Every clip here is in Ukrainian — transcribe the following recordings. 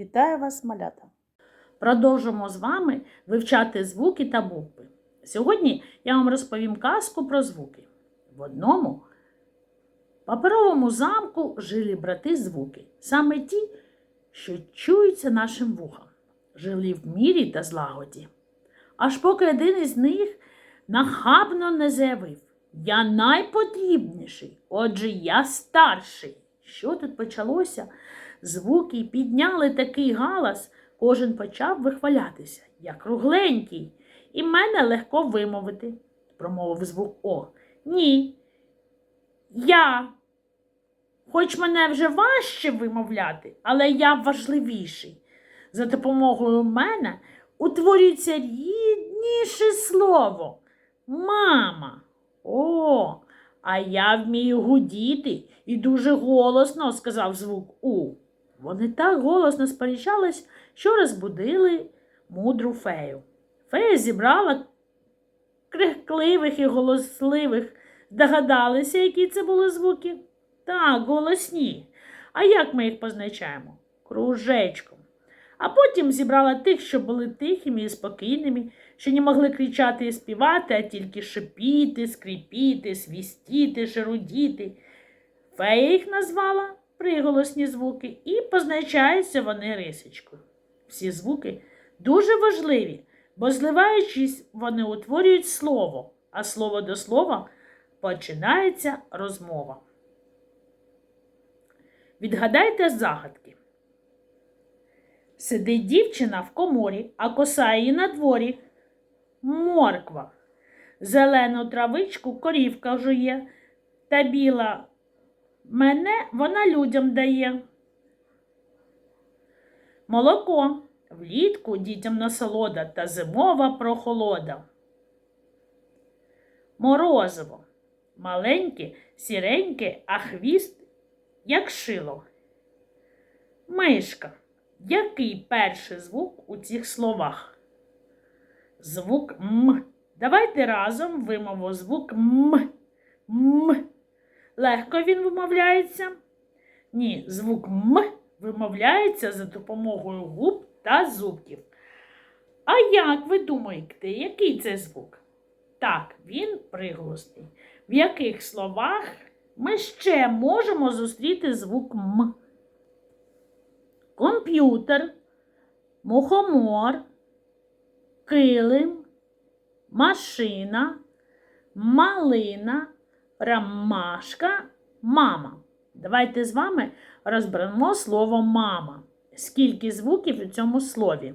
Вітаю вас, малята! Продовжимо з вами вивчати звуки та букви. Сьогодні я вам розповім казку про звуки. В одному паперовому замку жили брати звуки, саме ті, що чуються нашим вухам, жили в мірі та злагоді. Аж поки один із них нахабно не заявив: Я найпотрібніший, отже, я старший. Що тут почалося? Звуки підняли такий галас, кожен почав вихвалятися. Я кругленький, і мене легко вимовити, промовив звук О. Ні. Я. Хоч мене вже важче вимовляти, але я важливіший. За допомогою мене утворюється рідніше слово. Мама. О, а я вмію гудіти і дуже голосно, сказав звук У. Вони так голосно сперечались, що розбудили мудру фею. Фея зібрала крихкливих і голосливих. Догадалися, які це були звуки? Так, голосні. А як ми їх позначаємо? Кружечком. А потім зібрала тих, що були тихими і спокійними, що не могли кричати і співати, а тільки шипіти, скрипіти, свістіти, шерудіти. Фея їх назвала приголосні звуки, і позначаються вони рисочкою. Всі звуки дуже важливі, бо зливаючись, вони утворюють слово, а слово до слова починається розмова. Відгадайте загадки. Сидить дівчина в коморі, а коса її на дворі. Морква. Зелену травичку корівка жує, та біла мене вона людям дає. Молоко. Влітку дітям насолода та зимова прохолода. Морозиво. Маленьке, сіреньке, а хвіст як шило. Мишка. Який перший звук у цих словах? Звук М. Давайте разом вимовимо звук М. М. Легко він вимовляється? Ні, звук М вимовляється за допомогою губ та зубків. А як ви думаєте, який це звук? Так, він приголосний. В яких словах ми ще можемо зустріти звук М? Комп'ютер, мухомор, килим, машина, малина, ромашка, мама. Давайте з вами розберемо слово мама. Скільки звуків у цьому слові?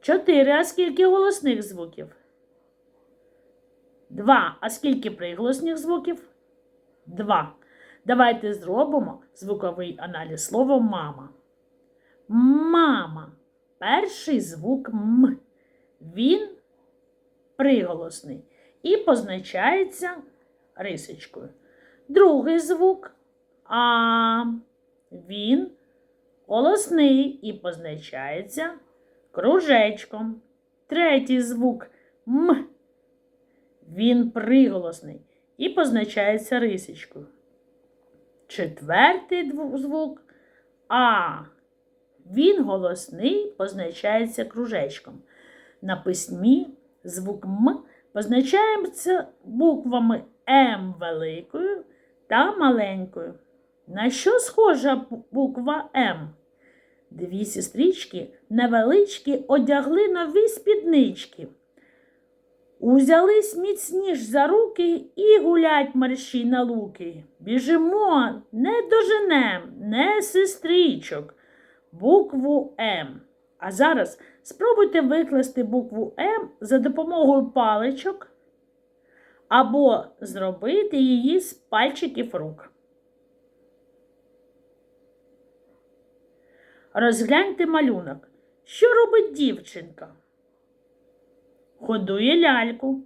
Чотири. А скільки голосних звуків? Два. А скільки приголосних звуків? Два. Давайте зробимо звуковий аналіз слова мама. Мама. Перший звук М. Він приголосний і позначається рисочкою. Другий звук А. Він голосний і позначається кружечком. Третій звук М. Він приголосний і позначається рисочкою. Четвертий звук А. Він голосний позначається кружечком. На письмі звук М позначається буквами М великою та маленькою. На що схожа буква М? Дві сестрички невеличкі одягли нові спіднички. Узялись міцніш за руки і гулять мерщій на луки. Біжимо, не доженем, не сестричок, букву М. А зараз спробуйте викласти букву М за допомогою паличок або зробити її з пальчиків рук. Розгляньте малюнок. Що робить дівчинка? Ходує ляльку.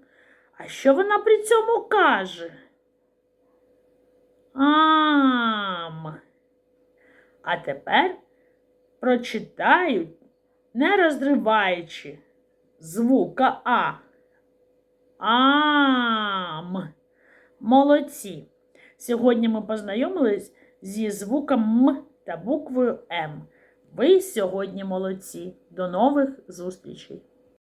А що вона при цьому каже? Ам. А тепер прочитають, не розриваючи звука А. Ам. Молодці. Сьогодні ми познайомились зі звуком М та буквою М. Ви сьогодні молодці. До нових зустрічей!